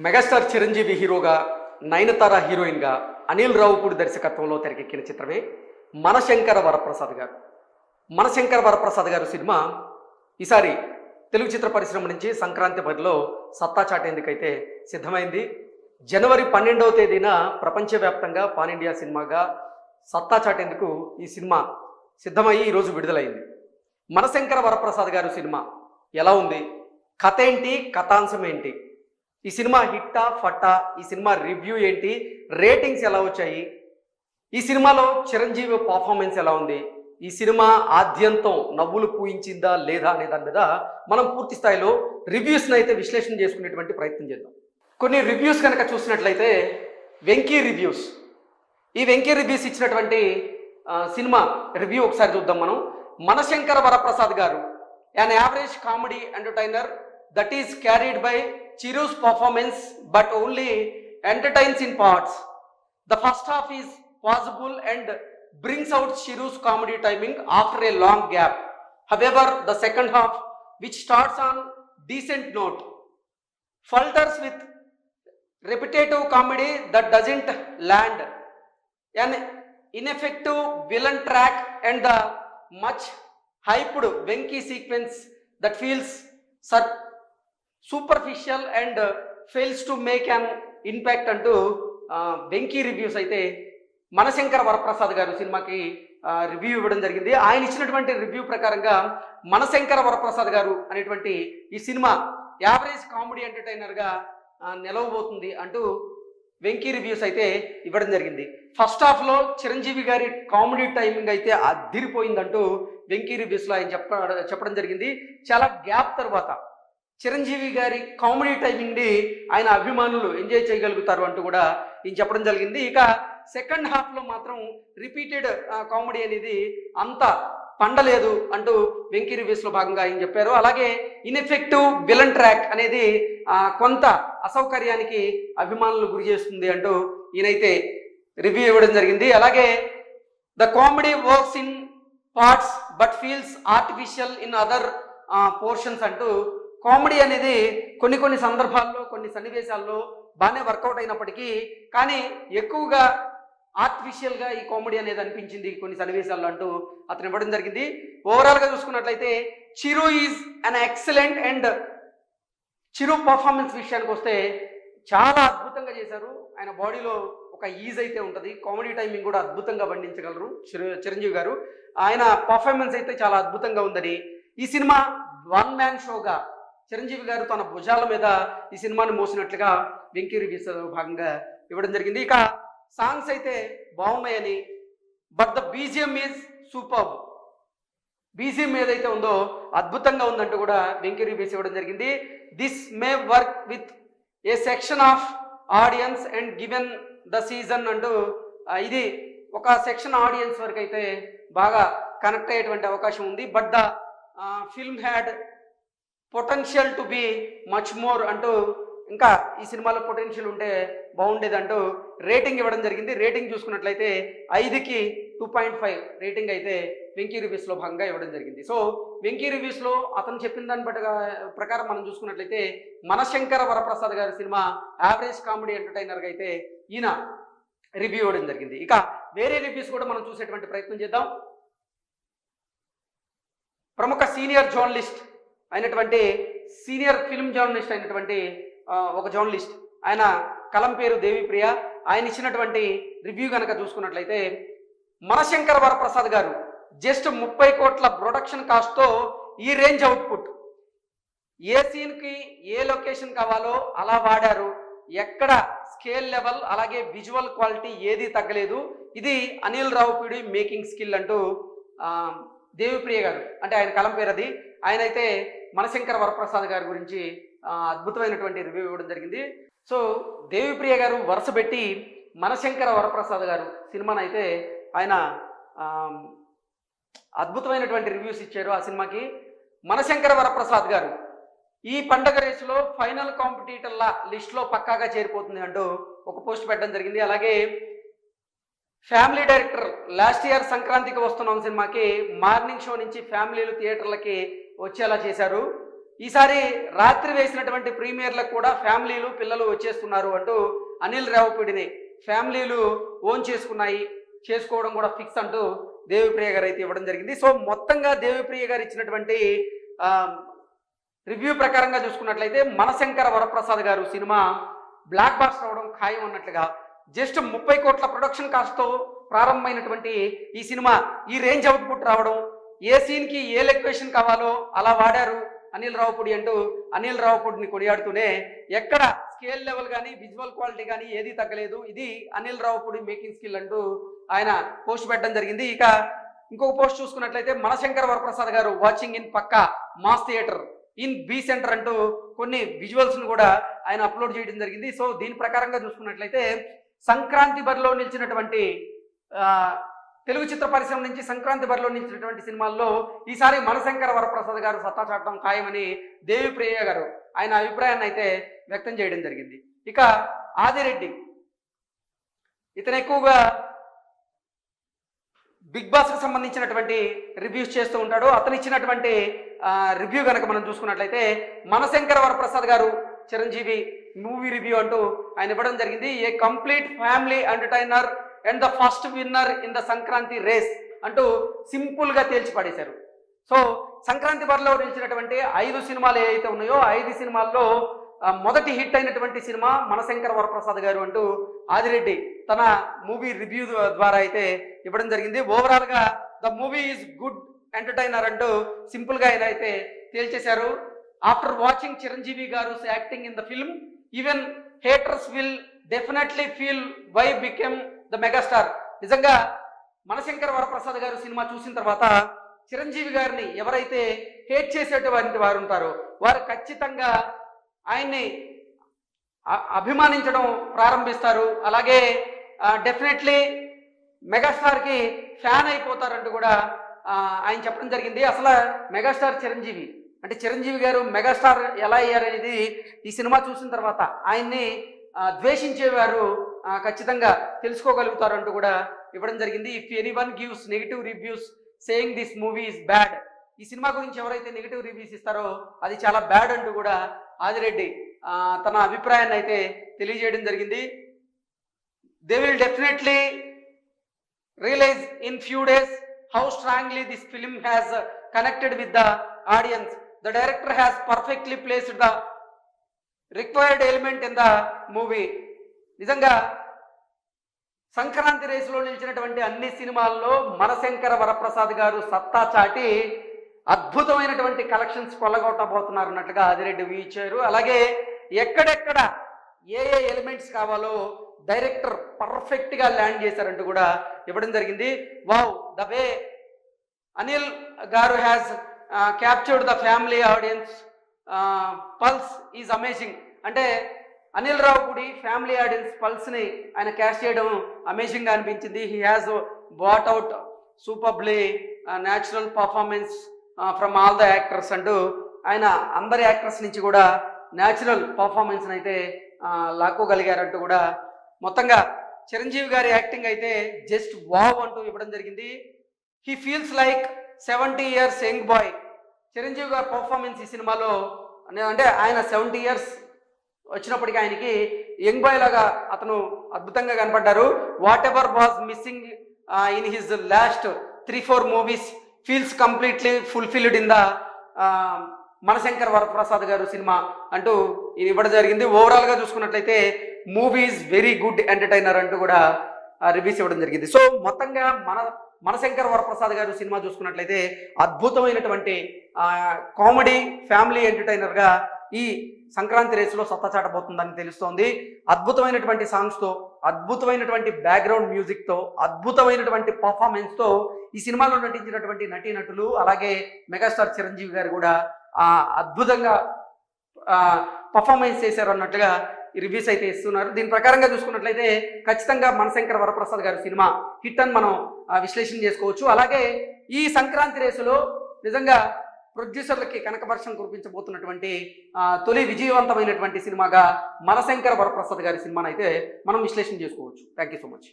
Megastar Chiranjeevi హీరోగా నయనతార హీరోయిన్గా అనిల్ రావుపూడి దర్శకత్వంలో తెరకెక్కిన చిత్రమే మనశంకర వరప్రసాద్ గారు. మనశంకర వరప్రసాద్ గారు సినిమా ఈసారి తెలుగు చిత్ర పరిశ్రమ నుంచి సంక్రాంతి బరిలో సత్తా చాటేందుకైతే సిద్ధమైంది. జనవరి పన్నెండవ తేదీన ప్రపంచవ్యాప్తంగా పాన్ ఇండియా సినిమాగా సత్తా చాటేందుకు ఈ సినిమా సిద్ధమయ్యి ఈరోజు విడుదలైంది. మనశంకర వరప్రసాద్ గారు సినిమా ఎలా ఉంది? కథ ఏంటి? కథాంశం ఏంటి? ఈ సినిమా హిట్టా ఫట్టా ఈ సినిమా రివ్యూ ఏంటి? రేటింగ్స్ ఎలా వచ్చాయి? ఈ సినిమాలో చిరంజీవి పర్ఫార్మెన్స్ ఎలా ఉంది? ఈ సినిమా ఆద్యంతం నవ్వులు పూయించిందా లేదా అనే దాని మీద మనం పూర్తి స్థాయిలో రివ్యూస్ని అయితే విశ్లేషణ చేసుకునేటువంటి ప్రయత్నం చేద్దాం. కొన్ని రివ్యూస్ కనుక చూసినట్లయితే వెంకీ రివ్యూస్. ఈ వెంకీ రివ్యూస్ ఇచ్చినటువంటి సినిమా రివ్యూ ఒకసారి చూద్దాం మనం. Manashankara Varaprasad garu an average comedy entertainer that is carried by chirus performance but only entertains in parts The first half is possible and brings out Shiru's comedy timing after a long gap. However, the second half, which starts on decent note, falters with repetitive comedy that doesn't land, an ineffective villain track, and the much hyped Venki sequence that feels sur- superficial and fails to make an impact అంటూ Venky reviews అయితే మనశంకర వరప్రసాద్ గారు సినిమాకి review ఇవ్వడం జరిగింది. ఆయన ఇచ్చినటువంటి review ప్రకారంగా మనశంకర వరప్రసాద్ గారు అనేటువంటి ఈ సినిమా యావరేజ్ కామెడీ ఎంటర్టైనర్గా నిలవబోతుంది అంటూ వెంకీ రివ్యూస్ అయితే ఇవ్వడం జరిగింది. ఫస్ట్ హాఫ్లో చిరంజీవి గారి కామెడీ టైమింగ్ అయితే అద్దిరిపోయిందంటూ వెంకీ రివ్యూస్లో ఆయన చెప్ప చెప్పడం జరిగింది. చాలా గ్యాప్ తర్వాత చిరంజీవి గారి కామెడీ టైమింగ్ని ఆయన అభిమానులు ఎంజాయ్ చేయగలుగుతారు అంటూ కూడా ఈయన చెప్పడం జరిగింది. ఇక సెకండ్ హాఫ్లో మాత్రం రిపీటెడ్ కామెడీ అనేది అంత పండలేదు అంటూ వెంకీ రివ్యూస్లో భాగంగా ఆయన చెప్పారు. అలాగే ఇన్ఎఫెక్టివ్ విలన్ ట్రాక్ అనేది కొంత అసౌకర్యానికి అభిమానులు గురి చేస్తుంది అంటూ ఈయనైతే రివ్యూ ఇవ్వడం జరిగింది. అలాగే the comedy works in parts but feels artificial in other portions అంటూ కామెడీ అనేది కొన్ని కొన్ని సందర్భాల్లో కొన్ని సన్నివేశాల్లో బాగానే వర్కౌట్ అయినప్పటికీ కానీ ఎక్కువగా ఆర్టిఫిషియల్గా ఈ కామెడీ అనేది అనిపించింది కొన్ని సన్నివేశాల్లో అంటూ అతను ఇవ్వడం జరిగింది. ఓవరాల్గా చూసుకున్నట్లయితే Chiru is an excellent and Chiru performance విషయానికి వస్తే చాలా అద్భుతంగా చేశారు. ఆయన బాడీలో ఒక ఈజ్ అయితే ఉంటుంది. కామెడీ టైమింగ్ కూడా అద్భుతంగా వండించగలరు చిరంజీవి గారు. ఆయన పర్ఫార్మెన్స్ అయితే చాలా అద్భుతంగా ఉందని. ఈ సినిమా వన్ మ్యాన్ షోగా చిరంజీవి గారు తన భుజాల మీద ఈ సినిమాని మోసినట్లుగా వెంకీ రివ్యూస్ భాగంగా ఇవ్వడం జరిగింది. ఇక సాంగ్స్ అయితే బాగున్నాయని but the BGM is super. BGM ఏదైతే ఉందో అద్భుతంగా ఉందంటూ కూడా వెంకీ రివ్యూస్ ఇవ్వడం జరిగింది. This may work with a section of audience and given the season అంటూ ఇది ఒక సెక్షన్ ఆడియన్స్ వరకు అయితే బాగా కనెక్ట్ అయ్యేటువంటి అవకాశం ఉంది. But the film had potential to be much more అంటూ ఇంకా ఈ సినిమాలో పొటెన్షియల్ ఉంటే బాగుండేది అంటూ రేటింగ్ ఇవ్వడం జరిగింది. రేటింగ్ చూసుకున్నట్లయితే ఐదుకి టూ పాయింట్ ఫైవ్ రేటింగ్ అయితే వెంకీ రివ్యూస్లో భాగంగా ఇవ్వడం జరిగింది. సో వెంకీ రివ్యూస్లో అతను చెప్పిన దాన్ని బట్టి ప్రకారం మనం చూసుకున్నట్లయితే మనశంకర వరప్రసాద్ గారి సినిమా యావరేజ్ కామెడీ ఎంటర్టైనర్గా అయితే ఈయన రివ్యూ ఇవ్వడం జరిగింది. ఇక వేరే రివ్యూస్ కూడా మనం చూసేటువంటి ప్రయత్నం చేద్దాం. ప్రముఖ సీనియర్ జర్నలిస్ట్ అయినటువంటి సీనియర్ ఫిల్మ్ జర్నలిస్ట్ అయినటువంటి ఒక జర్నలిస్ట్. ఆయన కలం పేరు దేవిప్రియ. ఆయన ఇచ్చినటువంటి రివ్యూ కనుక చూసుకున్నట్లయితే మనశంకర వరప్రసాద్ గారు జస్ట్ ముప్పై కోట్ల ప్రొడక్షన్ కాస్ట్తో ఈ రేంజ్ అవుట్పుట్. ఏ సీన్కి ఏ లొకేషన్ కావాలో అలా వాడారు. ఎక్కడ స్కేల్ లెవెల్ అలాగే విజువల్ క్వాలిటీ ఏది తగ్గలేదు. ఇది అనిల్ రావుపీడి మేకింగ్ స్కిల్ అంటూ దేవిప్రియ గారు. అంటే ఆయన కలం పేరు అది. ఆయన అయితే మనశంకర వరప్రసాద్ గారి గురించి అద్భుతమైనటువంటి రివ్యూ ఇవ్వడం జరిగింది. సో దేవిప్రియ గారు వరుస పెట్టి మనశంకర వరప్రసాద్ గారు సినిమాని అయితే ఆయన అద్భుతమైనటువంటి రివ్యూస్ ఇచ్చారు ఆ సినిమాకి. మనశంకర వరప్రసాద్ గారు ఈ పండగ రేసులో ఫైనల్ కాంపిటీటర్ల లిస్ట్లో పక్కాగా చేరిపోతుంది అంటూ ఒక పోస్ట్ పెట్టడం జరిగింది. అలాగే ఫ్యామిలీ డైరెక్టర్ లాస్ట్ ఇయర్ సంక్రాంతికి వస్తున్నాం సినిమాకి మార్నింగ్ షో నుంచి ఫ్యామిలీలు థియేటర్లకి వచ్చేలా చేశారు. ఈసారి రాత్రి వేసినటువంటి ప్రీమియర్లకు కూడా ఫ్యామిలీలు పిల్లలు వచ్చేస్తున్నారు అంటూ అనిల్ రావుపూడిని ఫ్యామిలీలు ఓన్ చేసుకున్నాయి. చేసుకోవడం కూడా ఫిక్స్ అంటూ దేవిప్రియ గారు అయితే ఇవ్వడం జరిగింది. సో మొత్తంగా దేవిప్రియ గారు ఇచ్చినటువంటి రివ్యూ ప్రకారంగా చూసుకున్నట్లయితే మనశంకర వరప్రసాద్ గారు సినిమా బ్లాక్ బాస్టర్ అవడం ఖాయం అన్నట్లుగా జస్ట్ ముప్పై కోట్ల ప్రొడక్షన్ కాస్ట్తో ప్రారంభమైనటువంటి ఈ సినిమా ఈ రేంజ్ అవుట్పుట్ రావడం ఏ సీన్కి ఏ లెక్వేషన్ కావాలో అలా వాడారు అనిల్ రావుపూడి అంటూ అనిల్ రావుపూడిని కొనియాడుతూనే ఎక్కడ స్కేల్ లెవెల్ కానీ విజువల్ క్వాలిటీ కానీ ఏది తగ్గలేదు. ఇది అనిల్ రావుపూడి మేకింగ్ స్కిల్ అంటూ ఆయన పోస్ట్ పెట్టడం జరిగింది. ఇక ఇంకొక పోస్ట్ చూసుకున్నట్లయితే మనశంకర్ వరప్రసాద్ గారు watching in Pakka mass theatre in B centre అంటూ కొన్ని విజువల్స్ను కూడా ఆయన అప్లోడ్ చేయడం జరిగింది. సో దీని ప్రకారంగా చూసుకున్నట్లయితే సంక్రాంతి బరిలో నిలిచినటువంటి తెలుగు చిత్ర పరిశ్రమ నుంచి సంక్రాంతి బరిలో నిలిచినటువంటి సినిమాల్లో ఈసారి మనశంకర వరప్రసాద్ గారు సత్తా చాటడం ఖాయమని దేవిప్రియ గారు ఆయన అభిప్రాయాన్ని అయితే వ్యక్తం చేయడం జరిగింది. ఇక ఆదిరెడ్డి. ఇతను ఎక్కువగా బిగ్ బాస్కు సంబంధించినటువంటి రివ్యూస్ చేస్తూ ఉంటాడు. అతను ఇచ్చినటువంటి రివ్యూ కనుక మనం చూసుకున్నట్లయితే మనశంకర వరప్రసాద్ గారు చిరంజీవి మూవీ రివ్యూ అంటూ ఆయన ఇవ్వడం జరిగింది. A complete family entertainer and the first winner in the Sankranti race అంటూ సింపుల్గా తేల్చి పడేశారు. సో సంక్రాంతి బరిలో నిలిచినటువంటి ఐదు సినిమాలు ఏవైతే ఉన్నాయో ఐదు సినిమాల్లో మొదటి హిట్ అయినటువంటి సినిమా మనశంకర వరప్రసాద్ గారు అంటూ ఆదిరెడ్డి తన మూవీ రివ్యూ ద్వారా అయితే ఇవ్వడం జరిగింది. ఓవరాల్గా the movie is good entertainer అంటూ సింపుల్గా ఆయన అయితే తేల్చేశారు. After watching Chiranjeevi garu acting in the film even haters will definitely feel why became the megastar నిజంగా మనశంకర వరప్రసాద్ గారు సినిమా చూసిన తర్వాత చిరంజీవి గారిని ఎవరైతే హేట్ చేసేటువంటి వారు ఉంటారో వారు ఖచ్చితంగా ఆయన్ని అభిమానించడం ప్రారంభిస్తారు. అలాగే డెఫినెట్లీ మెగాస్టార్కి ఫ్యాన్ అయిపోతారంటూ కూడా ఆయన చెప్పడం జరిగింది. అసలు మెగాస్టార్ చిరంజీవి అంటే చిరంజీవి గారు మెగాస్టార్ ఎలా అయ్యారనేది ఈ సినిమా చూసిన తర్వాత ఆయన్ని ద్వేషించేవారు ఖచ్చితంగా తెలుసుకోగలుగుతారంటూ కూడా ఇవ్వడం జరిగింది. If anyone gives negative reviews saying this movie is bad ఈ సినిమా గురించి ఎవరైతే నెగిటివ్ రివ్యూస్ ఇస్తారో అది చాలా బ్యాడ్ అంటూ కూడా ఆదిరెడ్డి తన అభిప్రాయాన్ని అయితే తెలియజేయడం జరిగింది. They will definitely realize in few days how strongly this film has connected with the audience the director has perfectly placed the required element in the movie నిజంగా సంక్రాంతి రేసులో నిలిచినటువంటి అన్ని సినిమాల్లో మనశంకర వరప్రసాద్ గారు సత్తా చాటి అద్భుతమైనటువంటి కలెక్షన్స్ కొల్లగొట్టబోతున్నారు అన్నట్లుగా ఆదిరెడ్డి వీచారు అలాగే ఎక్కడెక్కడ ఏ ఏ ఎలిమెంట్స్ కావాలో డైరెక్టర్ పర్ఫెక్ట్గా ల్యాండ్ చేశారంటూ కూడా ఇవ్వడం జరిగింది. Wow the way! Anil garu has captured the family audience pulse is amazing. అంటే అనిల్ రావుపూడి ఫ్యామిలీ ఆడియన్స్ పల్స్ని ఆయన క్యాష్ చేయడం అమేజింగ్గా అనిపించింది. He has bought out superbly natural performance from all the actors అంటూ ఆయన అందరి యాక్టర్స్ నుంచి కూడా న్యాచురల్ పర్ఫార్మెన్స్ని అయితే లాక్కోగలిగారంటూ కూడా మొత్తంగా చిరంజీవి గారి యాక్టింగ్ అయితే జస్ట్ వావ్ అంటూ ఇవ్వడం జరిగింది. He feels like seventy years young boy Chiranjeevi గారి పర్ఫార్మెన్స్ ఈ సినిమాలో అంటే ఆయన సెవెంటీ ఇయర్స్ వచ్చినప్పటికీ ఆయనకి యంగ్ బాయ్ లాగా అతను అద్భుతంగా కనపడ్డారు. Whatever was missing in his last three four movies feels completely fulfilled in the Manashankar Varaprasad garu cinema అంటూ ఇది ఇవ్వడం జరిగింది. ఓవరాల్గా చూసుకున్నట్లయితే movie is very good entertainer అంటూ కూడా uh, రివ్యూస్ ఇవ్వడం జరిగింది. సో మొత్తంగా మన మనశంకర్ వరప్రసాద్ గారు సినిమా చూసుకున్నట్లయితే అద్భుతమైనటువంటి కామెడీ ఫ్యామిలీ ఎంటర్టైనర్గా ఈ సంక్రాంతి రేసులో సత్తా చాటబోతుందని తెలుస్తోంది. అద్భుతమైనటువంటి సాంగ్స్తో అద్భుతమైనటువంటి బ్యాక్గ్రౌండ్ మ్యూజిక్తో అద్భుతమైనటువంటి పర్ఫార్మెన్స్తో ఈ సినిమాలో నటించినటువంటి నటీనటులు అలాగే మెగాస్టార్ చిరంజీవి గారు కూడా అద్భుతంగా పర్ఫార్మెన్స్ చేశారు అన్నట్టుగా రివ్యూస్ అయితే ఇస్తున్నారు. దీని ప్రకారంగా చూసుకున్నట్లయితే ఖచ్చితంగా మనశంకర వరప్రసాద్ గారి సినిమా హిట్ అని మనం విశ్లేషణ చేసుకోవచ్చు. అలాగే ఈ సంక్రాంతి రేసులో నిజంగా ప్రొడ్యూసర్లకి కనకవర్షం కురిపించబోతున్నటువంటి తొలి విజయవంతమైనటువంటి సినిమాగా మనశంకర వరప్రసాద్ గారి సినిమాను అయితే మనం విశ్లేషణ చేసుకోవచ్చు. Thank you so much